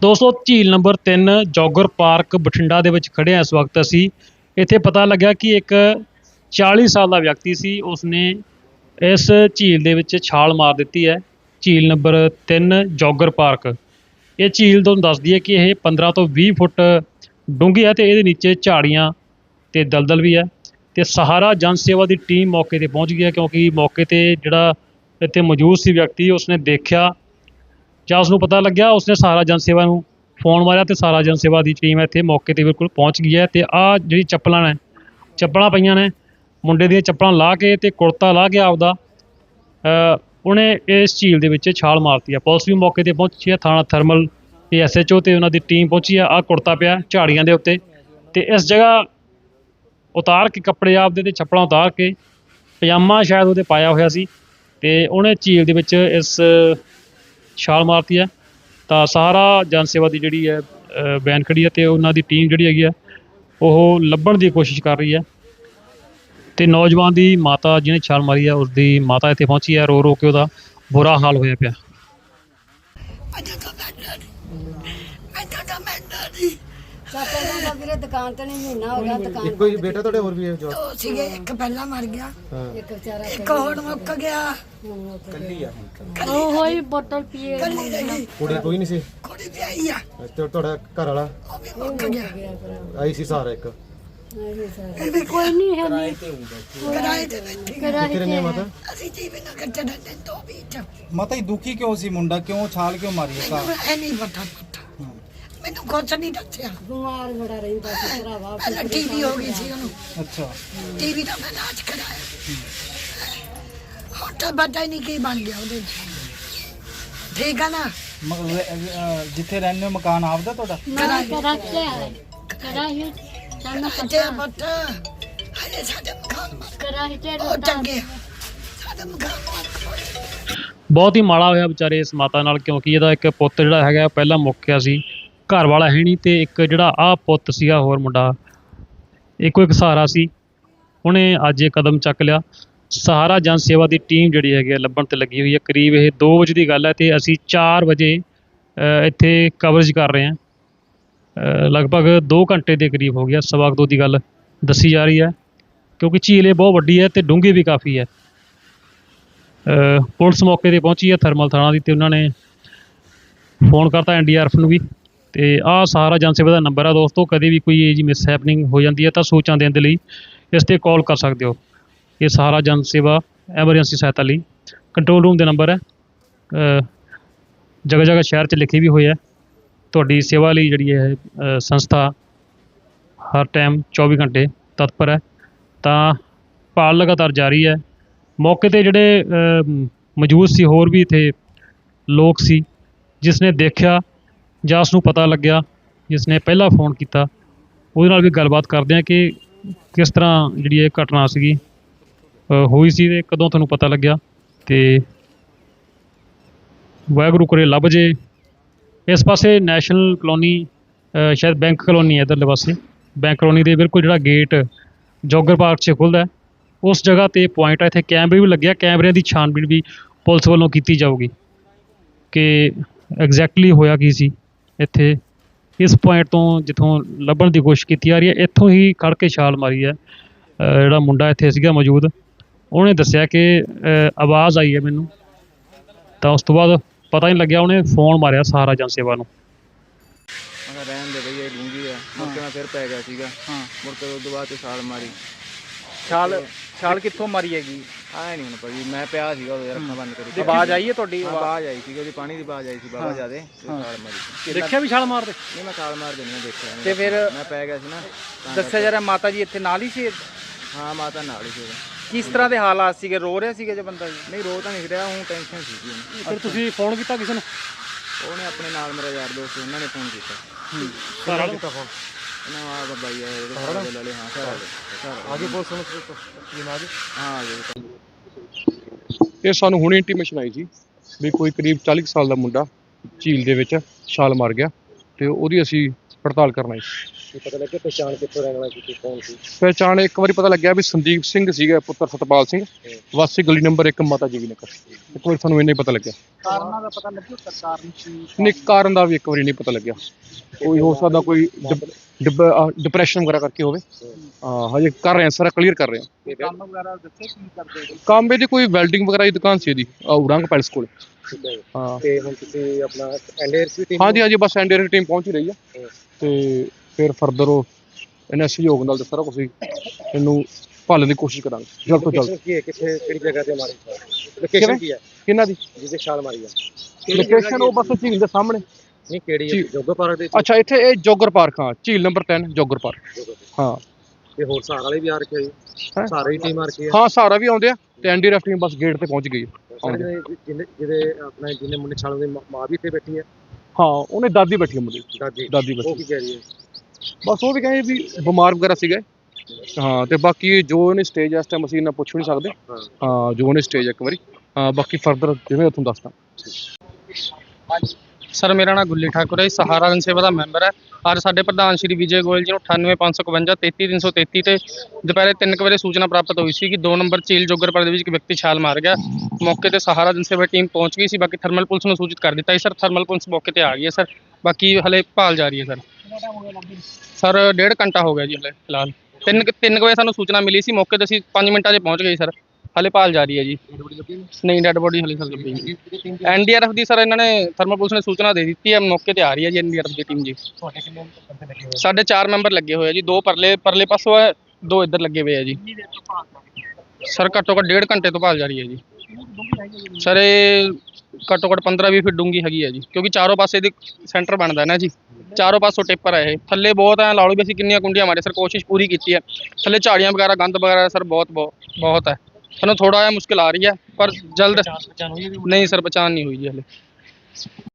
ਦੋਸਤੋ ਝੀਲ number 3 ਜੋਗਰ park Bathinda ਦੇ ਵਿੱਚ ਖੜੇ ਹਾਂ ਇਸ ਵਕਤ ਅਸੀਂ। ਇੱਥੇ ਪਤਾ ਲੱਗਿਆ ਕਿ ਇੱਕ 40 ਸਾਲ ਦਾ ਵਿਅਕਤੀ ਸੀ, ਉਸਨੇ ਇਸ ਝੀਲ ਦੇ ਵਿੱਚ ਛਾਲ ਮਾਰ ਦਿੱਤੀ ਹੈ। ਝੀਲ ਨੰਬਰ 3 ਜੋਗਰ ਪਾਰਕ। ਇਹ ਝੀਲ ਤੁਹਾਨੂੰ ਦੱਸਦੀ ਹੈ ਕਿ ਇਹ 15 ਤੋਂ 20 ਫੁੱਟ ਡੂੰਘੀ ਹੈ ਤੇ ਇਹਦੇ ਨੀਚੇ ਝਾੜੀਆਂ ਤੇ ਦਲਦਲ ਵੀ ਹੈ ਤੇ ਸਹਾਰਾ ਜਨ ਸੇਵਾ ਦੀ ਟੀਮ ਮੌਕੇ ਤੇ ਪਹੁੰਚ ਗਈ ਹੈ ਕਿਉਂਕਿ ਮੌਕੇ ਤੇ ਜਿਹੜਾ ਇੱਥੇ ਮੌਜੂਦ ਸੀ ਵਿਅਕਤੀ, ਉਸਨੇ ਦੇਖਿਆ ਜਾਂ ਉਸਨੂੰ ਪਤਾ ਲੱਗਿਆ, ਉਸਨੇ ਸਹਾਰਾ ਜਨ ਸੇਵਾ ਨੂੰ ਫੋਨ ਮਾਰਿਆ ਤੇ ਸਹਾਰਾ ਜਨ ਸੇਵਾ ਦੀ ਟੀਮ ਇੱਥੇ ਮੌਕੇ ਤੇ ਬਿਲਕੁਲ ਪਹੁੰਚ ਗਈ ਹੈ ਤੇ ਆਹ ਜਿਹੜੀ ਚੱਪਲਾਂ ਨੇ, ਚੱਪਲਾਂ ਪਈਆਂ ਨੇ, ਮੁੰਡੇ ਦੀਆਂ ਚੱਪਲਾਂ ਲਾ ਕੇ ਤੇ ਕੁੜਤਾ ਲਾ ਕੇ ਆਪਦਾ ਉਹਨੇ ਇਸ ਝੀਲ ਦੇ ਵਿੱਚ ਛਾਲ ਮਾਰਤੀ ਆ ਪੁਲਿਸ ਵੀ ਮੌਕੇ ਤੇ ਪਹੁੰਚੀ ਹੈ, ਥਾਣਾ ਥਰਮਲ ਤੇ ਐਸਐਚਓ ਤੇ ਉਹਨਾਂ ਦੀ ਟੀਮ ਪਹੁੰਚੀ ਆ ਆ ਕੁੜਤਾ ਪਿਆ ਝਾੜੀਆਂ ਦੇ ਉੱਤੇ ਤੇ ਇਸ ਜਗ੍ਹਾ ਉਤਾਰ ਕੇ ਕੱਪੜੇ ਆਪਦੇ ਤੇ ਚੱਪਲਾਂ ਉਤਾਰ ਕੇ, ਪਜਾਮਾ ਸ਼ਾਇਦ ਉਹਦੇ ਪਾਇਆ ਹੋਇਆ ਸੀ ਤੇ ਉਹਨੇ ਝੀਲ ਦੇ ਵਿੱਚ ਇਸ ਛਾਲ ਮਾਰਤੀ ਹੈ ਤਾਂ ਸਾਰਾ ਜਨ ਸੇਵਾ ਦੀ ਜਿਹੜੀ ਹੈ ਬੈਨ ਵੈਨ ਖੜੀ ਹੈ ਤੇ ਉਹਨਾਂ ਦੀ ਟੀਮ ਜਿਹੜੀ ਹੈਗੀ ਹੈ ਉਹ ਲੱਭਣ ਦੀ ਕੋਸ਼ਿਸ਼ ਕਰ ਰਹੀ ਹੈ ਤੇ ਨੌਜਵਾਨ ਦੀ ਮਾਤਾ ਜਿਹਨੇ ਛਾਲ ਮਾਰੀ ਹੈ ਉਸ ਦੀ ਮਾਤਾ ਇੱਥੇ ਪਹੁੰਚੀ ਹੈ ਰੋ ਰੋ ਕੇ ਉਹਦਾ ਬੁਰਾ ਹਾਲ ਹੋਇਆ ਪਿਆ ਅੱਜ ਤਾਂ ਮੈਂ ਨਹੀਂ ਅੱਜ ਤਾਂ ਮੈਂ ਨਹੀਂ ਚਾਚਾ ਕਹਿੰਦਾ ਵੀਰੇ ਦੁਕਾਨ ਤੇ ਨਹੀਂ ਮਹੀਨਾ ਹੋ ਗਿਆ ਦੁਕਾਨ ਕੋਈ ਬੇਟਾ ਤੁਹਾਡੇ ਹੋਰ ਵੀ ਹੈ ਜੋ। ਦੋ ਸੀਗੇ ਇੱਕ ਪਹਿਲਾਂ ਮਰ ਗਿਆ ਇੱਕ ਵਿਚਾਰਾ ਇੱਕ ਹੁਣ ਮੁੱਕ ਗਿਆ। ਉਹ ਹੋਈ ਬੋਤਲ ਪੀਏ। ਕੱਲੀ ਰਹੀ ਕੁੜੀ ਕੋਈ ਨਹੀਂ ਸੀ। ਕੁੜੀ ਵੀ ਆਈ ਆ ਤੇ ਤੁਹਾਡਾ ਘਰ ਵਾਲਾ? ਉਹ ਵੀ ਮੁੱਕ ਗਿਆ। ਆਈ ਸੀ ਸਾਰਾ ਇੱਕ। ਇਹ ਵੀ ਕੋਈ ਨਹੀਂ ਹੈ ਨਹੀਂ। ਕਿਰਾਏ ਤੇ ਬੈਠੀ। ਕਰਾਹੀ ਕਿਹਨੇ ਨੇ ਮਾਤਾ ਅਸੀਂ ਜੀਵਨ ਦੋ ਦੁਖੀ ਕਿਉਂ ਸੀ ਮੁੰਡਾ? ਕਿਉਂ ਛਾਲ ਕਿਉਂ ਮਾਰੀ ਇਹ ਨਹੀਂ ਪਤਾ ਪੁੱਤ। ਮੈਨੂੰ ਕੁਛ ਨਹੀਂ ਦੱਸਿਆ। ਬਿਮਾਰ ਬੜਾ ਰਹਿੰਦਾ ਸੀ ਭਰਾਵਾ ਪਹਿਲਾਂ ਟੀਵੀ ਹੋ ਗਈ ਸੀ ਉਹਨੂੰ। ਅੱਛਾ। ਟੀਵੀ ਦਾ ਮੈਂ ਇਲਾਜ ਕਰਾਇਆ। ਹੁਣ ਤਾਂ ਪਤਾ ਹੀ ਨਹੀਂ ਕੀ ਬਣ ਗਿਆ ਉਹਦੇ ਠੀਕ ਆ ਨਾ? ਮ- ਅਹ ਜਿੱਥੇ ਰਹਿੰਦੇ ਹੋ ਮਕਾਨ ਆਪਦਾ ਤੁਹਾਡਾ? ਨਾ ਕਰਾਹੀ ਹੈ ਕਰਾਹੀ ਸਾਨੂੰ ਤੇ ਪਤਾ। ਪੁੱਤ। ਹਲੇ ਸਾਡੇ ਮਕਾਨ ਕਰਾਹੀ ਤੇ ਉਹ ਟੰਗੇ ਸਾਡੇ ਮਕਾਨ ਬਹੁਤ ਹੀ ਮਾੜਾ ਹੋਇਆ ਵਿਚਾਰੇ ਇਸ ਮਾਤਾ ਨਾਲ ਕਿਉਂਕਿ ਇਹਦਾ ਇੱਕ ਪੁੱਤ ਜਿਹੜਾ ਹੈਗਾ ਪਹਿਲਾਂ ਮੁੱਕ ਗਿਆ ਸੀ। ਘਰ ਵਾਲਾ ਹੈ ਨਹੀਂ ਤੇ ਇੱਕ ਜਿਹੜਾ ਆਹ ਪੁੱਤ ਸੀਗਾ ਹੋਰ ਮੁੰਡਾ, ਇੱਕੋ ਇੱਕ ਸਹਾਰਾ ਸੀ। ਉਹਨੇ ਅੱਜ ਇਹ ਕਦਮ ਚੱਕ ਲਿਆ। ਸਹਾਰਾ ਜਨ ਸੇਵਾ ਦੀ ਟੀਮ ਜਿਹੜੀ ਹੈਗੀ ਆ ਲੱਭਣ ਤੇ ਲੱਗੀ ਹੋਈ ਹੈ ਕਰੀਬ ਇਹ 2 ਵਜੇ ਦੀ ਗੱਲ ਹੈ ਤੇ ਅਸੀਂ 4 ਵਜੇ ਇੱਥੇ ਕਵਰੇਜ ਕਰ ਰਹੇ ਹਾਂ ਲਗਭਗ 2 ਘੰਟੇ ਦੇ ਕਰੀਬ ਹੋ ਗਿਆ ਸਵਾ ਕੁ ਦੋ ਦੀ ਗੱਲ ਦੱਸੀ ਜਾ ਰਹੀ ਹੈ ਕਿਉਂਕਿ ਝੀਲ ਇਹ ਬਹੁਤ ਵੱਡੀ ਹੈ ਤੇ ਡੂੰਘੀ ਵੀ ਕਾਫੀ ਹੈ ਪੁਲਿਸ ਮੌਕੇ ਤੇ ਪਹੁੰਚੀ ਹੈ ਥਰਮਲ ਥਾਣਾ ਦੀ ਤੇ ਉਹਨਾਂ ਨੇ ਫੋਨ ਕਰਤਾ ਐਨਡੀਆਰਐਫ ਨੂੰ ਵੀ। ਤੇ ਆਹ ਸਹਾਰਾ ਜਨ ਸੇਵਾ ਦਾ ਨੰਬਰ ਆ ਦੋਸਤੋ, ਕਦੇ ਵੀ ਕੋਈ ਇਹ ਜੀ ਮਿਸ ਹੈਪਨਿੰਗ ਹੋ ਜਾਂਦੀ ਹੈ ਤਾਂ ਸੂਚਨਾ ਦੇਣ ਦੇ ਲਈ ਇਸ ਤੇ ਕਾਲ ਕਰ ਸਕਦੇ ਹੋ। ਇਹ ਸਹਾਰਾ ਜਨ ਸੇਵਾ ਐਮਰਜੈਂਸੀ ਸਹਾਇਤਾ ਲਈ ਕੰਟਰੋਲ ਰੂਮ ਦੇ ਨੰਬਰ ਹੈ। ਜਗ੍ਹਾ ਜਗ੍ਹਾ ਸ਼ਹਿਰ 'ਚ ਲਿਖੇ ਵੀ ਹੋਏ ਹੈ ਤੁਹਾਡੀ ਸੇਵਾ ਲਈ ਜਿਹੜੀ ਹੈ ਸੰਸਥਾ ਹਰ ਟਾਈਮ 24 ਘੰਟੇ ਤਤਪਰ ਹੈ। ਤਾਂ ਭਾਲ ਲਗਾਤਾਰ ਜਾਰੀ ਹੈ। ਮੌਕੇ ਤੇ ਜਿਹੜੇ ਮੌਜੂਦ ਸੀ ਹੋਰ ਵੀ ਇੱਥੇ ਲੋਕ ਸੀ, ਜਿਸ ਨੇ ਦੇਖਿਆ ਜਾਂ ਉਸ ਨੂੰ ਪਤਾ ਲੱਗਿਆ ਜਿਸ ਨੇ ਪਹਿਲਾਂ ਫੋਨ ਕੀਤਾ, ਉਹਦੇ ਨਾਲ ਵੀ ਗੱਲਬਾਤ ਕਰਦੇ ਆ ਕਿ ਕਿਸ ਤਰ੍ਹਾਂ ਜਿਹੜੀ ਇਹ ਘਟਨਾ ਸੀਗੀ ਹੋਈ ਸੀ ਤੇ ਕਦੋਂ ਤੁਹਾਨੂੰ ਪਤਾ ਲੱਗਿਆ ਤੇ ਵਾਹਿਗੁਰੂ ਕਰੇ ਲੱਭ ਜੇ। ਇਸ ਪਾਸੇ ਨੈਸ਼ਨਲ ਕਲੋਨੀ ਸ਼ਾਇਦ ਬੈਂਕ ਕਲੋਨੀ ਹੈ ਇਧਰਲੇ ਪਾਸੇ। ਬੈਂਕ ਕਲੋਨੀ ਦੇ ਬਿਲਕੁਲ ਜਿਹੜਾ ਗੇਟ ਜੋਗਰ ਪਾਰਕ 'ਚ ਖੁੱਲਦਾ ਉਸ ਜਗ੍ਹਾ ਤੇ ਪੁਆਇੰਟ ਹੈ ਇੱਥੇ ਕੈਮਰੇ ਵੀ ਲੱਗਿਆ, ਕੈਮਰਿਆਂ ਦੀ ਛਾਣਬੀਣ ਵੀ ਪੁਲਿਸ ਵੱਲੋਂ ਕੀਤੀ ਜਾਊਗੀ ਕਿ ਐਗਜ਼ੈਕਟਲੀ ਹੋਇਆ ਕੀ ਸੀ। ਇੱਥੇ। ਇਸ ਪੁਆਇੰਟ ਤੋਂ ਜਿੱਥੋਂ ਲੱਭਣ ਦੀ ਕੋਸ਼ਿਸ਼ ਕੀਤੀ ਜਾ ਰਹੀ ਹੈ ਇੱਥੋਂ ਹੀ ਖੜ ਕੇ ਛਾਲ ਮਾਰੀ ਹੈ। ਜਿਹੜਾ ਮੁੰਡਾ ਇੱਥੇ ਸੀਗਾ ਮੌਜੂਦ ਉਹਨੇ ਦੱਸਿਆ ਕਿ ਆਵਾਜ਼ ਆਈ ਹੈ ਮੈਨੂੰ। ਤਾਂ ਉਸ ਤੋਂ ਬਾਅਦ ਪਤਾ ਨਹੀਂ ਲੱਗਿਆ ਉਹਨੇ ਫੋਨ ਮਾਰਿਆ ਸਹਾਰਾ ਜਨ ਸੇਵਾ ਨੂੰ। ਮੈਂ ਕਿਹਾ ਰਹਿਣ ਦੇ ਬਈ ਇਹ ਡੂੰਗੀ ਆ। ਮੁੜ ਕੇ ਮੈਂ ਫਿਰ ਪੈ ਗਿਆ ਸੀਗਾ। ਹਾਂ। ਮੁੜ ਕੇ ਉਸ ਤੋਂ ਬਾਅਦ ਛਾਲ ਮਾਰੀ। ਛਾਲ ਛਾਲ ਕਿੱਥੋਂ ਮਾਰੀ ਹੈਗੀ? ਆਇਆ ਨਹੀਂ ਹੁਣ ਭਾਜੀ ਮੈਂ ਪਿਆ ਸੀਗਾ ਉਹਦੇ ਅੱਖਾਂ ਬੰਦ ਕਰੀ। ਆਵਾਜ਼ ਆਈ ਹੈ ਤੁਹਾਡੀ? ਹਾਂ, ਆਵਾਜ਼ ਆਈ ਸੀਗੀ ਉਹਦੀ ਪਾਣੀ ਦੀ ਆਵਾਜ਼ ਆਈ ਸੀ ਬਾਬਾ ਜਿਆਦੇ ਤੇ ਛਾਲ ਮਾਰੀ। ਦੇਖਿਆ ਵੀ ਛਾਲ ਮਾਰਦੇ? ਨਹੀਂ ਮੈਂ ਛਾਲ ਮਾਰ ਦੇਣੀ ਮੈਂ ਦੇਖਿਆ। ਤੇ ਫਿਰ ਮੈਂ ਪੈ ਗਿਆ ਸੀ ਨਾ ਦੱਸਿਆ ਜਰਾ ਮਾਤਾ ਜੀ ਇੱਥੇ ਨਾਲ ਹੀ ਸੀ। ਹਾਂ ਮਾਤਾ ਨਾਲ ਹੀ ਸੀ। ਕਿਸ ਤਰ੍ਹਾਂ ਦੇ ਹਾਲਾਤ ਸੀਗੇ? ਰੋ ਰਿਹਾ ਸੀਗਾ ਜੇ ਬੰਦਾ ਜੀ? ਨਹੀਂ ਰੋ ਤਾਂ ਨਹੀਂ ਰਿਹਾ ਹੁਣ ਟੈਨਸ਼ਨ ਸੀ ਉਹਨੂੰ ਫਿਰ ਤੁਸੀਂ ਫੋਨ ਕੀਤਾ ਕਿਸੇ ਨੂੰ? ਉਹਨੇ ਆਪਣੇ ਨਾਲ ਮੇਰਾ ਯਾਰ ਦੋਸਤ ਉਹਨਾਂ ਨੇ ਫੋਨ ਕੀਤਾ। ਸਾਰਾ ਕੀਤਾ ਫੋਨ। ਜੀ? ਹਾਂ ਹਾਂ ਇਹ ਸਾਨੂੰ ਹੁਣੇ ਇੰਟੀਮੇਸ਼ਨ ਆਈ ਸੀ ਵੀ ਕੋਈ ਕਰੀਬ 40 ਕੁ ਸਾਲ ਦਾ ਮੁੰਡਾ ਝੀਲ ਦੇ ਵਿੱਚ ਛਾਲ ਮਾਰ ਗਿਆ ਤੇ ਉਹਦੀ ਅਸੀਂ ਪੜਤਾਲ ਕਰਨ ਆਏ ਸੀ ਪਤਾ ਲੱਗਿਆ ਪਛਾਣ ਕਿੱਥੋਂ ਰਹਿਣ ਵਾਲਾ ਸੀ ਕੌਣ ਸੀ? ਪਹਿਚਾਣ ਇੱਕ ਵਾਰੀ ਪਤਾ ਲੱਗਿਆ ਵੀ ਸੰਦੀਪ ਸਿੰਘ ਸੀਗਾ ਪੁੱਤਰ ਸਤਪਾਲ ਸਿੰਘ। ਵਾਸੀ ਗਲੀ ਨੰਬਰ 1 ਮਾਤਾ ਜੀ ਨਗਰ। ਇੱਕ ਵਾਰੀ ਸਾਨੂੰ ਇੰਨਾ ਹੀ ਪਤਾ ਲੱਗਿਆ। ਕਾਰਨਾਂ ਦਾ ਪਤਾ ਲੱਗਿਆ ਸਰਕਾਰ ਨੂੰ ਨਹੀਂ ਕਾਰਨ ਦਾ ਵੀ ਇੱਕ ਵਾਰੀ ਨਹੀਂ ਪਤਾ ਲੱਗਿਆ। ਕੋਈ ਹੋ ਸਕਦਾ ਕੋਈ ਡਿਪਰੈਸ਼ਨ ਵਗੈਰਾ ਕਰਕੇ ਹੋਵੇ। ਹਾਂ ਹਜੇ ਕਰ ਰਹੇ ਹਾਂ ਸਾਰਾ ਕਲੀਅਰ ਕਰ ਰਹੇ ਹਾਂ। ਕੰਮ ਵਗੈਰਾ ਦੱਸੇ ਕੀ ਕਰਦੇ ਹੋ? ਕੰਮ ਇਹਦੀ ਕੋਈ ਵੈਲਡਿੰਗ ਵਗੈਰਾ ਦੀ ਦੁਕਾਨ ਸੀ ਇਹਦੀ ਉਰੰਗ ਪੈਲਸ ਕੋਲ। ਹੈ ਤੇ ਹੁਣ ਤੁਸੀਂ ਆਪਣਾ ਐਨਡੀਆਰਸੀ ਟੀਮ ਹਾਂਜੀ ਹਾਂਜੀ ਬਸ ਐਨਡੀਆਰ ਦੀ ਟੀਮ ਪਹੁੰਚ ਹੀ ਰਹੀ ਆ ਤੇ ਫਿਰ ਫਰਦਰ ਉਹ ਇਹਨਾਂ ਸਹਿਯੋਗ ਨਾਲ ਤੇ ਸਾਰਾ ਕੁਝ ਇਹਨੂੰ ਭਾਲਣ ਦੀ ਕੋਸ਼ਿਸ਼ ਕਰਾਂਗੇ। ਜਲਦ ਤੋਂ ਜਲਦ। ਕੀ ਹੈ? ਕਿਹੜੀ ਜਗ੍ਹਾ ਤੇ ਮਾਰੀ? ਲੋਕੇਸ਼ਨ ਕੀ ਹੈ? ਕਿਹਨਾਂ ਦੀ? ਜਿਹਦੇ ਛਾਲ ਮਾਰੀ ਆ। ਲੋਕੇਸ਼ਨ ਉਹ ਬਸ ਝੀਲ ਦੇ ਸਾਹਮਣੇ। ਨਹੀਂ ਕਿਹੜੀ ਜੀ। ਹੈ ਜੋਗਾ ਪਾਰਕ ਦੇ ਅੱਛਾ ਇੱਥੇ ਇਹ ਜੋਗਰ ਪਾਰਕ ਹਾਂ। ਝੀਲ ਨੰਬਰ 10 ਜੋਗਰ ਪਾਰਕ। ਹਾਂ। ਤੇ ਹੋਰ ਸਹਾਰਾ ਵਾਲੇ ਵੀ ਆ ਰੱਖੇ ਜੀ? ਸਾਰੇ ਹੀ ਟੀਮ ਆ ਰੱਖੀ ਹੈ ਹਾਂ ਸਾਰਾ ਵੀ ਆਉਂਦੇ ਆ। ਤੇ ਐਨਡੀਆਰਐਫ ਟੀਮ ਬਸ ਗੇਟ ਤੇ ਪਹੁੰਚ ਗਈ ਹੈ। ਆਉਂਦੇ ਸਾਰੇ ਜਿਹਨੇ ਜਿਹਦੇ ਆਪਣਾ ਜਿਹਨੇ ਮੁੰਡੇ ਛਾਲ ਦੇ ਮਾਂ ਵੀ ਇੱਥੇ ਬੈਠੀ ਹੈ ਹਾਂ ਉਹਨੇ ਦਾਦੀ ਬੈਠੀ ਹੈ ਮੁੰਡੇ। ਦਾਦੀ। ਉਹ ਬੈਠੀ ਕੀ ਕਹਿ ਰਹੀ ਹੈ? ਬਸ ਉਹ ਵੀ ਕਹੇ ਵੀ ਬਿਮਾਰ ਵਗੈਰਾ ਸੀਗਾ। ਹਾਂ ਤੇ ਬਾਕੀ ਜੋ ਉਹਨੇ ਸਟੇਜ ਇਸ ਟਾਈਮ ਅਸੀਂ ਇਹਨਾਂ ਪੁੱਛ ਨਹੀਂ ਸਕਦੇ। ਹਾਂ ਜੋ ਉਹਨੇ ਸਟੇਜ ਇੱਕ ਵਾਰੀ। ਹਾਂ ਬਾਕੀ ਫਰਦਰ ਜਿਵੇਂ ਤੁਹਾਨੂੰ ਦੱਸਦਾ। ਸਰ ਮੇਰਾ ਨਾਮ ਗੁੱਲੀ ਠਾਕੁਰ ਹੈ ਜੀ, ਸਹਾਰਾ ਜਨ ਸੇਵਾ ਦਾ ਮੈਂਬਰ ਹੈ। ਅੱਜ ਸਾਡੇ ਪ੍ਰਧਾਨ ਸ਼੍ਰੀ ਵਿਜੇ ਗੋਇਲ ਜੀ ਨੂੰ 98552 33333 ਤੇ ਦੁਪਹਿਰੇ 3 ਵਜੇ ਸੂਚਨਾ ਪ੍ਰਾਪਤ ਹੋਈ ਸੀ ਕਿ 2 ਨੰਬਰ ਝੀਲ ਜੋਗਰਪੁਰ ਦੇ ਵਿੱਚ ਇੱਕ ਵਿਅਕਤੀ ਛਾਲ ਮਾਰ ਗਿਆ। ਮੌਕੇ ਤੇ ਸਹਾਰਾ ਜਨ ਸੇਵਾ ਟੀਮ ਪਹੁੰਚ ਗਈ ਸੀ। ਬਾਕੀ ਥਰਮਲ ਪੁਲਿਸ ਨੂੰ ਸੂਚਿਤ ਕਰ ਦਿੱਤਾ ਸੀ ਸਰ ਥਰਮਲ ਪੁਲਿਸ ਮੌਕੇ ਤੇ ਆ ਗਈ ਹੈ। ਸਰ ਬਾਕੀ ਹਲੇ ਭਾਲ ਜਾਰੀ ਹੈ ਸਰ। ਸਰ ਡੇਢ ਘੰਟਾ ਹੋ ਗਿਆ ਜੀ ਹਲੇ ਫਿਲਹਾਲ। 3 3 ਵਜੇ ਸਾਨੂੰ ਸੂਚਨਾ ਮਿਲੀ ਸੀ ਮੌਕੇ ਤੇ ਅਸੀਂ 5 ਮਿੰਟਾਂ 'ਚ ਪਹੁੰਚ ਗਏ ਸਰ। ਹਲੇ ਭਾਲ ਜਾਰੀ ਹੈ ਜੀ। ਨਹੀਂ ਡੈਡ ਬੋਡੀ ਹਲੇ ਸਰ ਲੱਭੀ ਐਨਡੀਆਰਐਫ ਦੀ ਸਰ ਇਹਨਾਂ ਨੇ ਥਰਮਲ ਪੁਲਿਸ ਨੇ ਸੂਚਨਾ ਦੇ ਦਿੱਤੀ ਹੈ ਮੌਕੇ ਤੇ ਆ ਰਹੀ ਹੈ ਜੀ ਐਨਡੀਆਰਐਫ ਦੀ ਟੀਮ ਜੀ। ਸਾਡੇ ਚਾਰ ਮੈਂਬਰ ਲੱਗੇ ਹੋਏ ਆ ਜੀ ਦੋ ਪਰਲੇ ਪਰਲੇ ਪਾਸੋਂ ਹੈ ਦੋ ਇੱਧਰ ਲੱਗੇ ਹੋਏ ਆ ਜੀ। ਸਰ ਘੱਟੋ ਘੱਟ ਡੇਢ ਘੰਟੇ ਤੋਂ ਭਾਲ ਜਾਰੀ ਹੈ ਜੀ। ਸਰ ਇਹ ਘੱਟੋ ਘੱਟ 15 20 ਫੀਟ ਡੂੰਗੀ ਹੈਗੀ ਹੈ ਜੀ ਕਿਉਂਕਿ ਚਾਰੋਂ ਪਾਸੇ ਦੀ ਸੈਂਟਰ ਬਣਦਾ ਨਾ ਜੀ। ਚਾਰੋਂ ਪਾਸੋਂ ਟੇਪਰ ਹੈ ਇਹ। ਥੱਲੇ ਬਹੁਤ ਹੈ ਲਾ ਲਓ ਵੀ ਅਸੀਂ ਕਿੰਨੀਆਂ ਕੁੰਡੀਆਂ ਮਾਰੇ ਸਰ ਕੋਸ਼ਿਸ਼ ਪੂਰੀ ਕੀਤੀ ਹੈ। ਥੱਲੇ ਝਾੜੀਆਂ ਵਗੈਰਾ ਗੰਦ ਵਗੈਰਾ ਸਰ ਬਹੁਤ ਬਹੁਤ ਬਹੁਤ ਹੈ। ਸਾਨੂੰ ਥੋੜਾ ਜਿਹਾ ਮੁਸ਼ਕਿਲ ਆ ਰਹੀ ਹੈ ਪਰ ਜਲਦ ਨਹੀਂ ਸਰ ਬਚਾਨ ਨਹੀਂ ਹੋਈ ਜੀ ਹਲੇ।